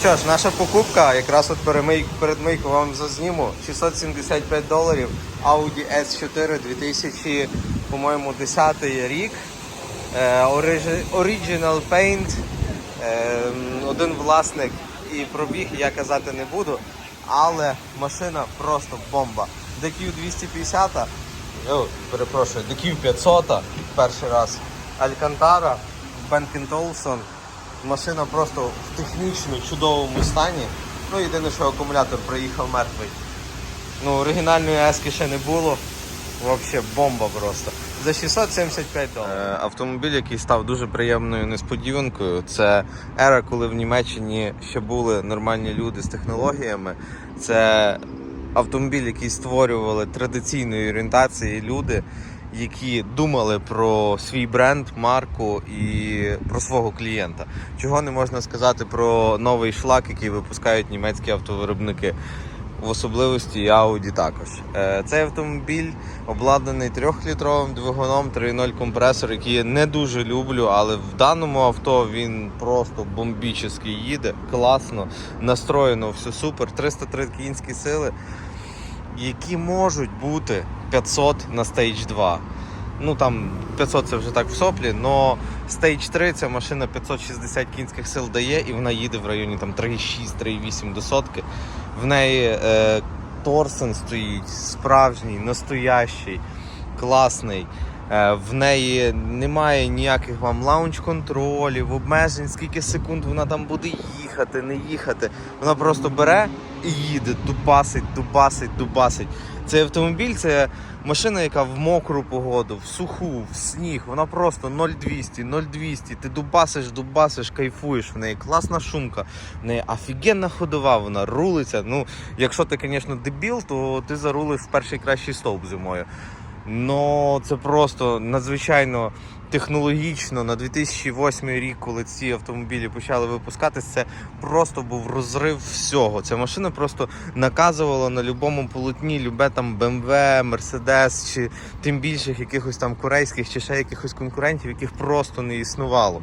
Що ж, наша покупка, якраз от перемий, перед мийкою вам зазніму, 675 доларів, Audi S4 2000, по-моєму, 10 рік, е, Original Paint, е, один власник і пробіг я казати не буду, але машина просто бомба. DQ 250, о, перепрошую, DQ 500 перший раз, Alcantara, Бенкін Олсон, Машина просто в технічно чудовому стані. Ну, єдине, що акумулятор приїхав мертвий. Ну, оригінальної ески ще не було. Взагалі бомба просто. За 675 доларів. Е, автомобіль, який став дуже приємною несподіванкою, це ера, коли в Німеччині ще були нормальні люди з технологіями. Це автомобіль, який створювали традиційної орієнтації люди, які думали про свій бренд, марку і про свого клієнта. Чого не можна сказати про новий шлак, який випускають німецькі автовиробники. В особливості Audi також. Е, Цей автомобіль обладнаний 3-літровим двигуном 3.0 компресор, який я не дуже люблю, але в даному авто він просто бомбічний їде, класно, настроєно, все супер. 303 кінські сили, які можуть бути 500 на Stage 2. Ну там 500 це вже так в соплі, але Stage 3 ця машина 560 кінських сил дає і вона їде в районі там 3,6-3,8 до сотки. В неї е, торсен стоїть, справжній, настоящий, класний. Е, в неї немає ніяких вам лаунч-контролів, обмежень, скільки секунд вона там буде їхати, не їхати. Вона просто бере і їде, дубасить, дубасить, дубасить. Цей автомобіль це машина, яка в мокру погоду, в суху, в сніг, вона просто 0200, 0200. Ти дубасиш, дубасиш, кайфуєш. В неї класна шумка, в неї офігенна ходова, вона рулиться. Ну, якщо ти, звісно, дебіл, то ти зарулиш в перший кращий стовп зимою. Ну, це просто надзвичайно технологічно на 2008 рік, коли ці автомобілі почали випускатись, це просто був розрив всього. Ця машина просто наказувала на будь-якому полотні любе там BMW, Mercedes чи тим більших якихось там корейських чи ще якихось конкурентів, яких просто не існувало.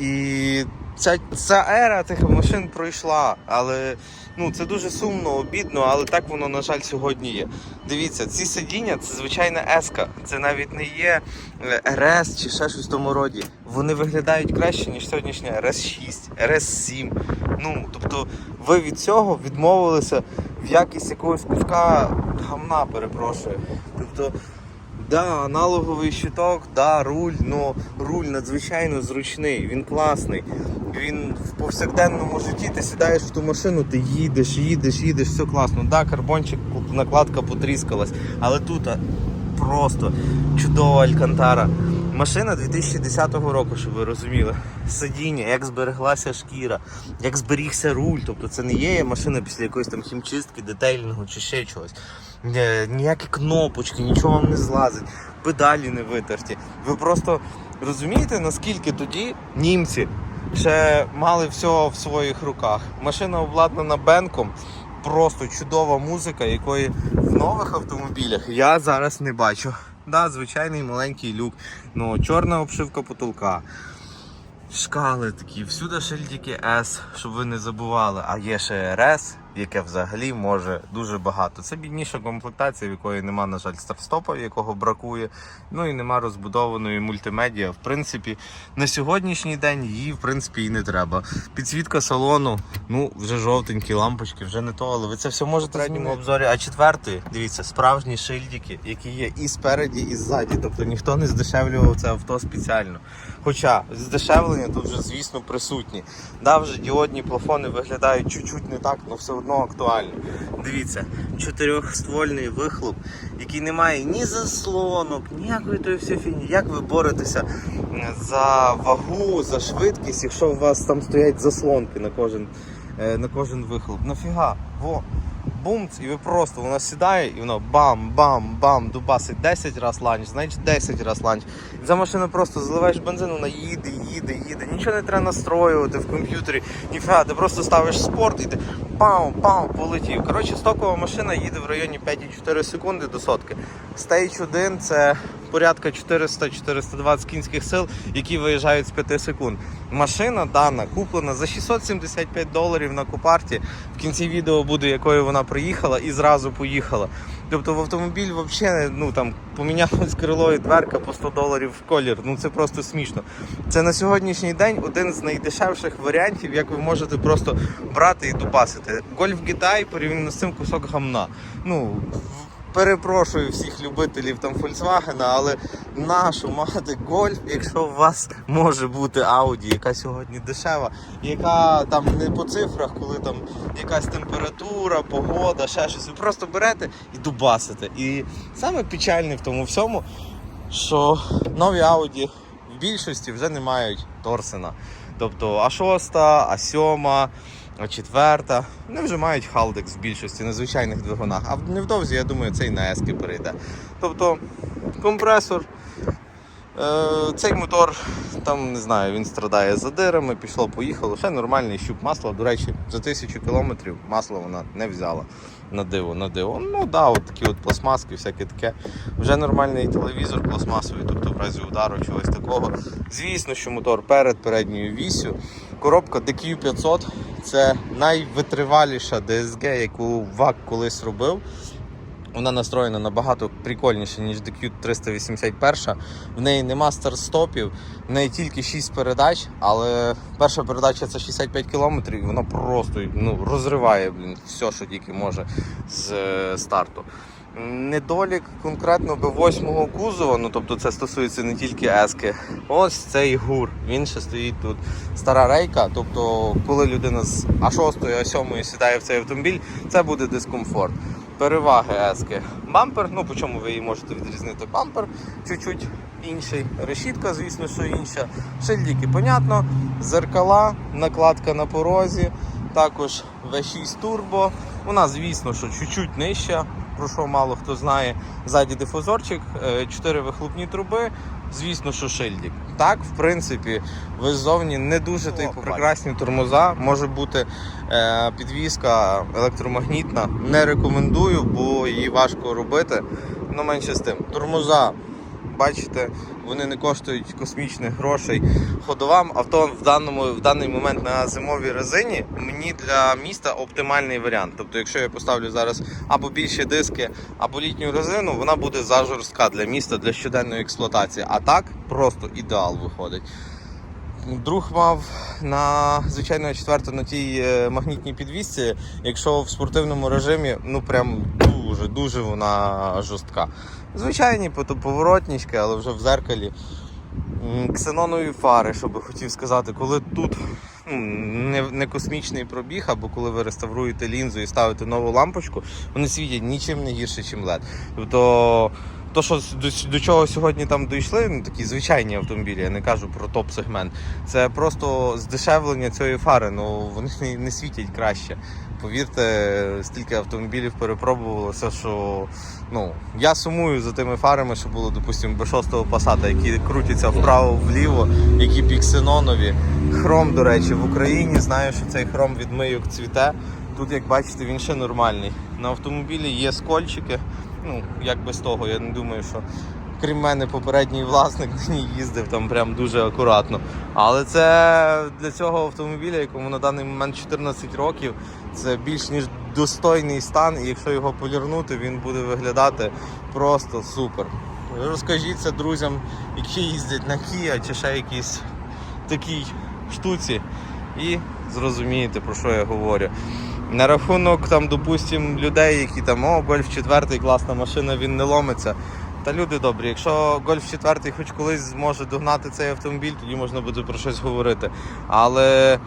І ця, ця ера тих машин пройшла, але ну це дуже сумно, обідно, але так воно, на жаль, сьогодні є. Дивіться, ці сидіння це звичайна еска. Це навіть не є е, РС чи ще щось в тому роді. Вони виглядають краще, ніж сьогоднішня РС6, РС7. Ну, тобто, ви від цього відмовилися в якість якогось куска гамна, перепрошую. Тобто. Да, аналоговий щиток, да, руль, но руль надзвичайно зручний, він класний. Він в повсякденному житті ти сідаєш в ту машину, ти їдеш, їдеш, їдеш, все класно. Да, карбончик, накладка потріскалась, але тут просто чудова алькантара. Машина 2010 року, щоб ви розуміли. Сидіння, як збереглася шкіра, як зберігся руль. Тобто це не є машина після якоїсь там хімчистки, детейлінгу чи ще чогось. Ніякі кнопочки, нічого вам не злазить, педалі не витерті. Ви просто розумієте, наскільки тоді німці ще мали все в своїх руках. Машина обладнана бенком, просто чудова музика, якої в нових автомобілях я зараз не бачу. Да, звичайний маленький люк, ну чорна обшивка потолка. Шкали такі, всюди шильдики S, щоб ви не забували. А є ще RS, яке взагалі може дуже багато. Це бідніша комплектація, в якої нема, на жаль, старт-стопа, якого бракує. Ну і нема розбудованої мультимедіа. В принципі, на сьогоднішній день її в принципі і не треба. Підсвітка салону, ну вже жовтенькі лампочки, вже не то, але ви це все можете в третьому обзорі. А четвертий, дивіться, справжні шильдики, які є і спереді, і ззаді. Тобто ніхто не здешевлював це авто спеціально. Хоча здешевлення тут вже, звісно, присутні. Да, вже діодні плафони виглядають чуть-чуть не так, але все одно актуально. Дивіться, чотирьохствольний вихлоп, який не має ні заслонок, ніякої тої всієї фіні. Як ви боретеся за вагу, за швидкість, якщо у вас там стоять заслонки на кожен, е, на кожен вихлоп? Нафіга? Во. Бумц, і ви просто воно сідає і воно бам-бам-бам, дубасить 10 раз ланч, значить 10 раз ланч. Ця машина просто заливаєш бензин, вона їде, їде, їде. Нічого не треба настроювати в комп'ютері. Ніфіга, ти просто ставиш спорт і ти пам-пам, полетів. Коротше, стокова машина їде в районі 5,4 секунди до сотки. Stage 1 це порядка 400-420 кінських сил, які виїжджають з 5 секунд. Машина дана куплена за 675 доларів на купарті. В кінці відео буде, якою вона приїхала і зразу поїхала. Тобто в автомобіль взагалі ну там помінялось крило і дверка по 100 доларів в колір. Ну це просто смішно. Це на сьогоднішній день один з найдешевших варіантів, як ви можете просто брати і дубасити. Гольф Гітай порівняно з цим кусок гамна. Ну перепрошую всіх любителів там Volkswagen, але нашу мати гольф, якщо у вас може бути Audi, яка сьогодні дешева, яка там не по цифрах, коли там якась температура, погода, ще щось. Ви просто берете і дубасите. І саме печальне в тому всьому, що нові Audi в більшості вже не мають торсена. Тобто А6, А7, А4, вони вже мають халдекс в більшості на звичайних двигунах. А невдовзі, я думаю, це і на ески перейде. Тобто компресор. Е, цей мотор, там не знаю, він страдає задирами, пішло, поїхало. Ще нормальний щуп масла. До речі, за тисячу кілометрів масло вона не взяла на диво, на диво. Ну да, от такі от пластмаски, всяке таке. Вже нормальний телевізор пластмасовий, тобто в разі удару чогось такого. Звісно, що мотор перед передньою вісю. Коробка DQ500 це найвитриваліша DSG, яку ВАК колись робив. Вона настроєна набагато прикольніше, ніж DQ 381. В неї нема старт-стопів, в неї тільки 6 передач, але перша передача це 65 км, і вона просто ну, розриває блін, все, що тільки може з е, старту. Недолік конкретно B8 кузова, ну тобто це стосується не тільки ески. Ось цей гур. Він ще стоїть тут. Стара рейка. Тобто, коли людина з А6, А7 сідає в цей автомобіль, це буде дискомфорт. Переваги ески. Бампер, ну по чому ви її можете відрізнити бампер, чуть-чуть інший. Решітка, звісно, що інша. Шильдики, понятно. Зеркала, накладка на порозі, також V6 Turbo. Вона, звісно, що чуть-чуть нижча, про що мало хто знає. Ззаді дифузорчик, 4 вихлопні труби. Звісно, що шильдик. Так, в принципі, ви ззовні не дуже типу, прекрасні тормоза. Може бути е, підвізка електромагнітна. Не рекомендую, бо її важко робити. Ну, менше з тим. Тормоза, бачите, вони не коштують космічних грошей. Ходова авто в даному в даний момент на зимовій резині мені для міста оптимальний варіант. Тобто, якщо я поставлю зараз або більші диски, або літню резину, вона буде зажорстка для міста для щоденної експлуатації. А так просто ідеал виходить. Друг мав на звичайно четверту на тій е, магнітній підвісці, якщо в спортивному режимі, ну прям дуже дуже вона жорстка. Звичайні поворотнички, але вже в зеркалі. Ксенонові фари, що би хотів сказати, коли тут ну, не, космічний пробіг, або коли ви реставруєте лінзу і ставите нову лампочку, вони світять нічим не гірше, ніж LED. Тобто, то, що до, до чого сьогодні там дійшли, ну такі звичайні автомобілі, я не кажу про топ-сегмент, це просто здешевлення цієї фари, ну вони не світять краще. Повірте, стільки автомобілів перепробувалося, що ну, я сумую за тими фарами, що було, допустимо, B6 Passat, які крутяться вправо-вліво, які піксенонові. Хром, до речі, в Україні знаю, що цей хром від мийок цвіте. Тут, як бачите, він ще нормальний. На автомобілі є скольчики. Ну, як без того, я не думаю, що крім мене, попередній власник на ній їздив там прям дуже акуратно. Але це для цього автомобіля, якому на даний момент 14 років, це більш ніж достойний стан, і якщо його полірнути, він буде виглядати просто супер. Розкажіть це друзям, які їздять на Kia чи ще якісь такій штуці, і зрозумієте, про що я говорю. На рахунок там, допустим, людей, які там, о, Гольф 4 класна машина, він не ломиться. Та люди добрі, якщо Гольф 4 хоч колись зможе догнати цей автомобіль, тоді можна буде про щось говорити. Але,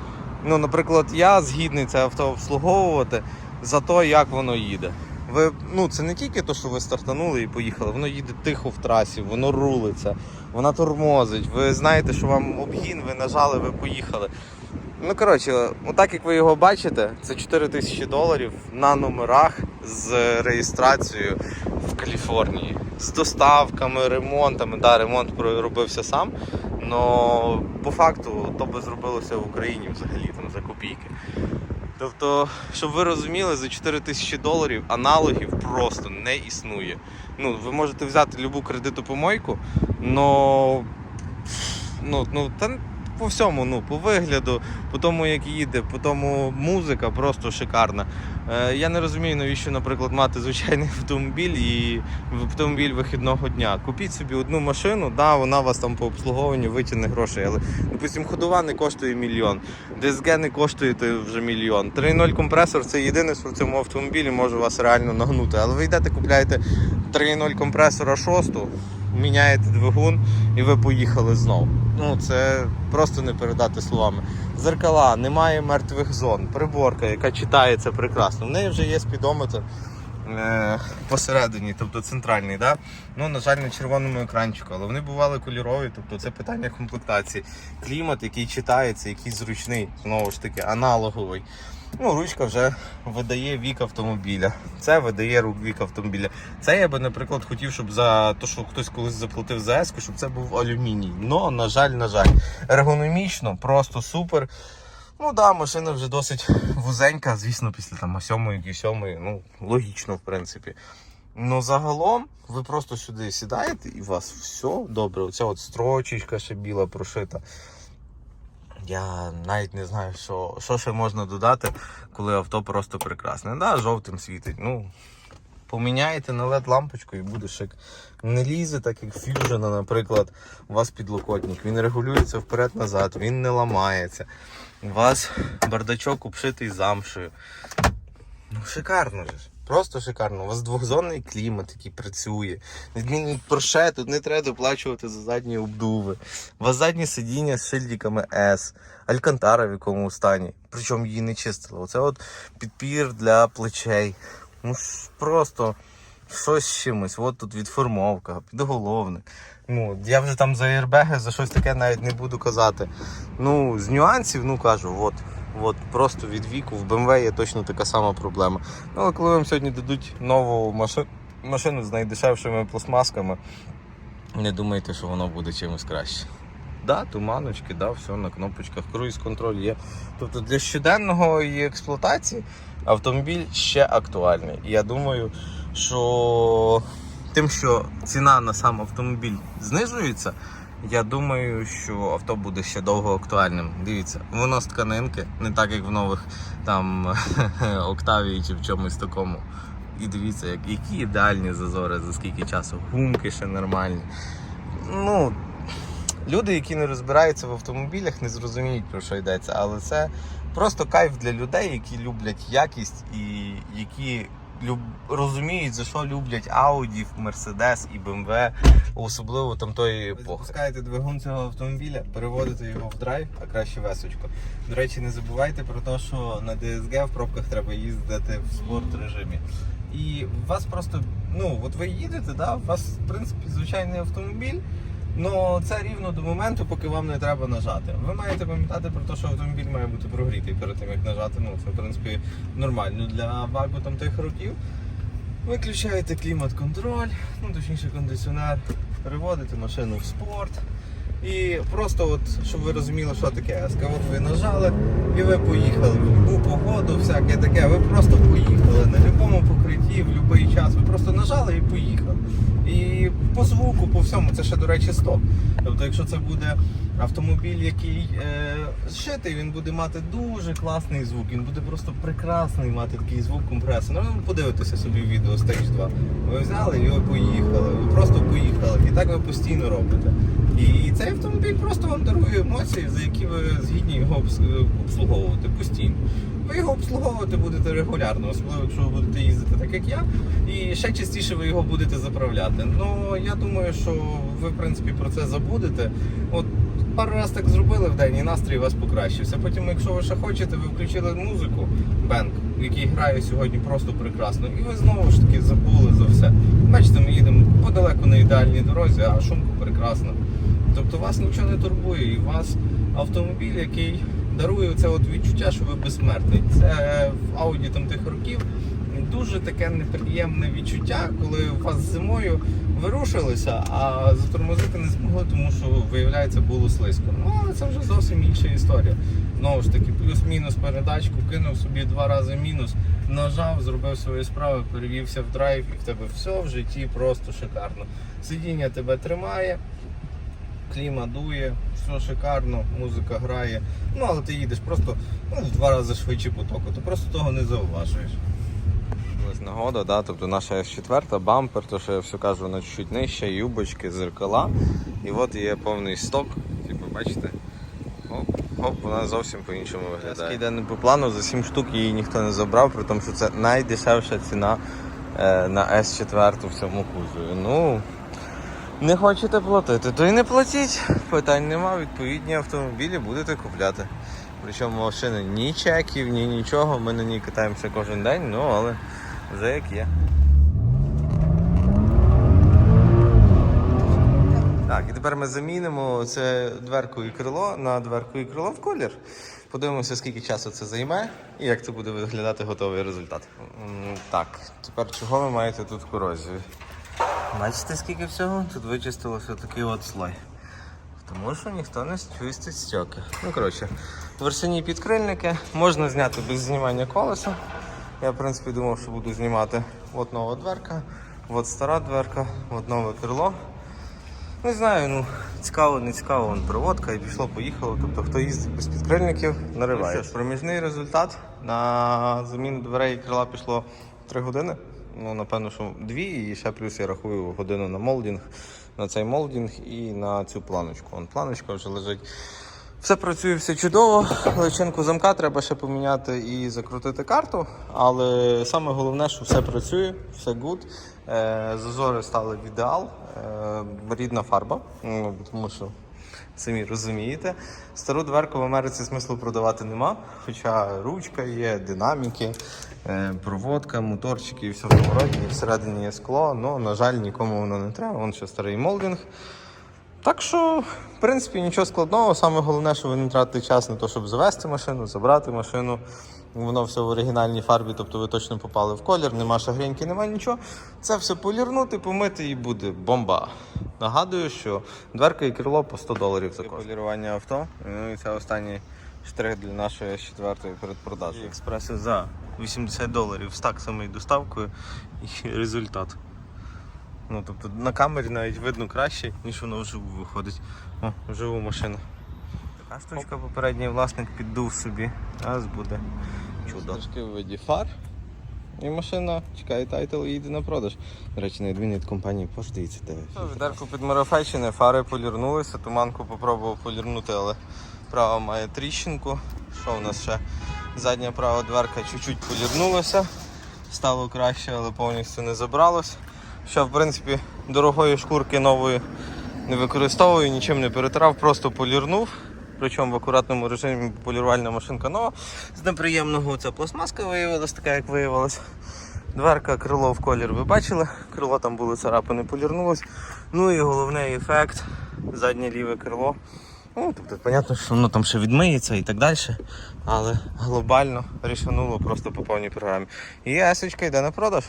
ну, наприклад, я згідний це авто обслуговувати за те, як воно їде. Ви, ну, це не тільки те, що ви стартанули і поїхали, воно їде тихо в трасі, воно рулиться, вона тормозить. Ви знаєте, що вам обгін, ви нажали, ви поїхали. Ну, коротше, отак як ви його бачите, це 4 тисячі доларів на номерах з реєстрацією в Каліфорнії. З доставками, ремонтами. Да, ремонт робився сам. але по факту то би зробилося в Україні взагалі там за копійки. Тобто, щоб ви розуміли, за 4 тисячі доларів аналогів просто не існує. Ну, ви можете взяти любу кредитопомойку, но ну, ну, та по всьому, ну, по вигляду, по тому, як їде, по тому музика просто шикарна. Е, я не розумію, навіщо, наприклад, мати звичайний автомобіль і автомобіль вихідного дня. Купіть собі одну машину, да, вона вас там по обслуговуванню витягне грошей, але, допустим, ходова не коштує мільйон, ДСГ не коштує вже мільйон. 3.0 компресор це єдине, що в цьому автомобілі може вас реально нагнути. Але ви йдете, купляєте 3.0 компресора 6, міняєте двигун і ви поїхали знову. Ну, це просто не передати словами. Зеркала, немає мертвих зон, приборка, яка читається прекрасно. В неї вже є спідометр е, посередині, тобто центральний. Да? Ну, на жаль, на червоному екранчику, але вони бували кольорові, тобто це питання комплектації. Клімат, який читається, який зручний, знову ж таки, аналоговий. Ну, ручка вже видає вік автомобіля. Це видає вік автомобіля. Це я би, наприклад, хотів, щоб за те, що хтось колись заплатив за еску, щоб це був алюміній. Но, на жаль, на жаль, ергономічно, просто супер. Ну да, машина вже досить вузенька, звісно, після там А7 і 7, ну, логічно, в принципі. Ну, загалом, ви просто сюди сідаєте і у вас все добре. Оця от строчечка ще біла прошита. Я навіть не знаю, що, що ще можна додати, коли авто просто прекрасне. Да, жовтим світить. Ну, поміняєте на LED лампочку і буде шик. Не лізе, так як Fusion, наприклад, у вас підлокотник. Він регулюється вперед-назад, він не ламається. У вас бардачок обшитий замшею. Ну, шикарно же. Просто шикарно. У вас двохзонний клімат, який працює. Відмінний Porsche, тут не треба доплачувати за задні обдуви. У вас задні сидіння з шильдиками S. Алькантара в якому стані. Причому її не чистили. Оце от підпір для плечей. Ну просто щось з чимось. От тут відформовка, підголовник. Ну, я вже там за аербеги, за щось таке навіть не буду казати. Ну, з нюансів, ну кажу, от. От просто від віку в BMW є точно така сама проблема. Ну, але коли вам сьогодні дадуть нову машину, машину з найдешевшими пластмасками, не думайте, що воно буде чимось краще. Да, туманочки, да, все на кнопочках, круїз контроль є. Тобто для щоденного експлуатації автомобіль ще актуальний. Я думаю, що тим, що ціна на сам автомобіль знижується, я думаю, що авто буде ще довго актуальним. Дивіться, воно з тканинки, не так як в нових там Октавії чи в чомусь такому. І дивіться, як, які ідеальні зазори, за скільки часу, гумки ще нормальні. Ну, люди, які не розбираються в автомобілях, не зрозуміють про що йдеться, але це просто кайф для людей, які люблять якість і які люб... розуміють, за що люблять Audi, Mercedes і BMW, особливо там тої епохи. Запускаєте двигун цього автомобіля, переводите його в драйв, а краще весочку. До речі, не забувайте про те, що на DSG в пробках треба їздити в спорт режимі. І у вас просто, ну, от ви їдете, да, у вас, в принципі, звичайний автомобіль. Ну, це рівно до моменту, поки вам не треба нажати. Ви маєте пам'ятати про те, що автомобіль має бути прогрітий перед тим, як нажати. Ну, це в принципі нормально для вагу там тих років. Виключаєте клімат-контроль, ну точніше кондиціонер, переводите машину в спорт. І просто, от, щоб ви розуміли, що таке СК. От ви нажали і ви поїхали в будь-яку погоду, всяке таке. Ви просто поїхали на будь-якому покритті, в будь-який час. Ви просто нажали і поїхали. І по звуку, по всьому, це ще, до речі, стоп. Тобто, якщо це буде автомобіль, який е, зшитий, він буде мати дуже класний звук. Він буде просто прекрасний мати такий звук компресор. Ну, подивитися собі відео Stage 2. Ви взяли і поїхали. Ви просто поїхали. І так ви постійно робите. І цей автомобіль просто вам дарує емоції, за які ви згідні його обслуговувати постійно. Ви його обслуговувати будете регулярно, особливо якщо ви будете їздити так, як я, і ще частіше ви його будете заправляти. Ну я думаю, що ви в принципі про це забудете. От пару раз так зробили в день, і настрій у вас покращився. Потім, якщо ви ще хочете, ви включили музику Бенк, який грає сьогодні просто прекрасно, і ви знову ж таки забули за все. Бачите, ми їдемо подалеку на ідеальній дорозі, а шумку прекрасно. Тобто вас нічого не турбує, і у вас автомобіль, який дарує це от відчуття, що ви безсмертний. Це в Ауді там тих років дуже таке неприємне відчуття, коли у вас зимою вирушилися, а затормозити не змогли, тому що виявляється було слизько. Ну але це вже зовсім інша історія. Знову ж таки, плюс-мінус передачку, кинув собі два рази мінус, нажав, зробив свої справи, перевівся в драйв, і в тебе все в житті просто шикарно. Сидіння тебе тримає, кліма дує, все шикарно, музика грає. Ну але ти їдеш просто ну, в два рази швидше потоку, ти просто того не зауважуєш. Ось нагода, да? тобто наша С4, бампер, то що я все кажу, вона чуть нижча, юбочки, зеркала. І от є повний сток, типу, бачите? Хоп, хоп, вона зовсім по-іншому виглядає. Йде не по плану, за 7 штук її ніхто не забрав, при тому, що це найдешевша ціна е, на С4 в цьому кузові. Ну, не хочете платити, то і не платіть. Питань нема, відповідні автомобілі будете купляти. Причому машини ні чеків, ні нічого. Ми на ній катаємося кожен день, ну але вже як є. Так, і тепер ми замінимо це дверку і крило на дверку і крило в колір. Подивимося, скільки часу це займе і як це буде виглядати готовий результат. Так, тепер чого ви маєте тут корозію? Бачите, скільки всього? Тут вичистилося такий от слой. Тому що ніхто не чистить стьоки. Ну, коротше, версійні підкрильники можна зняти без знімання колеса. Я, в принципі, думав, що буду знімати. От нова дверка, от стара дверка, от нове крило. Не знаю, ну цікаво, не цікаво, вон проводка і пішло, поїхало. Тобто, хто їздить без підкрильників, нариває. Ну, що ж, проміжний результат на заміну дверей і крила пішло 3 години. Ну, напевно, що дві, і ще плюс я рахую годину на молдінг, на цей молдінг і на цю планочку. Вон планочка вже лежить. Все працює, все чудово. Личинку замка треба ще поміняти і закрутити карту. Але саме головне, що все працює, все гуд. Е, Зазори стали в ідеал. Е, рідна фарба, ну, тому що самі розумієте. Стару дверку в Америці смислу продавати нема. Хоча ручка є, динаміки, проводка, моторчики і все в тому роді. І всередині є скло, але, на жаль, нікому воно не треба. Вон ще старий молдинг. Так що, в принципі, нічого складного. Саме головне, що ви не тратите час на те, щоб завести машину, забрати машину. Воно все в оригінальній фарбі, тобто ви точно попали в колір, нема шагріньки, нема нічого. Це все полірнути, помити і буде бомба. Нагадую, що дверка і крило по 100 доларів за кожне. полірування авто. Ну і це останній штрих для нашої четвертої передпродажі. Експреси за 80 доларів з таксами і доставкою і результат. Ну, тобто на камері навіть видно краще, ніж воно вживу виходить. О, вживу машина. Така штучка попередній власник піддув собі. Зараз буде чудо. Трошки в виді фар. І машина чекає тайтл і їде на продаж. До речі, на відміну від компанії Porsche, дивіться, де. Відерку підмарафечене, фари полірнулися, туманку попробував полірнути, але права має тріщинку. Що в нас ще? Задня права дверка чуть-чуть полірнулася. Стало краще, але повністю не забралось. Що, в принципі, дорогої шкурки нової не використовую, нічим не перетирав, просто полірнув. Причому в акуратному режимі полірувальна машинка нова. З неприємного ця пластмаска виявилась, така як виявилась. Дверка, крило в колір ви бачили, крило там були царапини, полірнулось. Ну і головний ефект заднє ліве крило. Ну, тобто, понятно, що воно там ще відмиється і так далі. Але глобально рішануло просто по повній програмі. І есочка йде на продаж.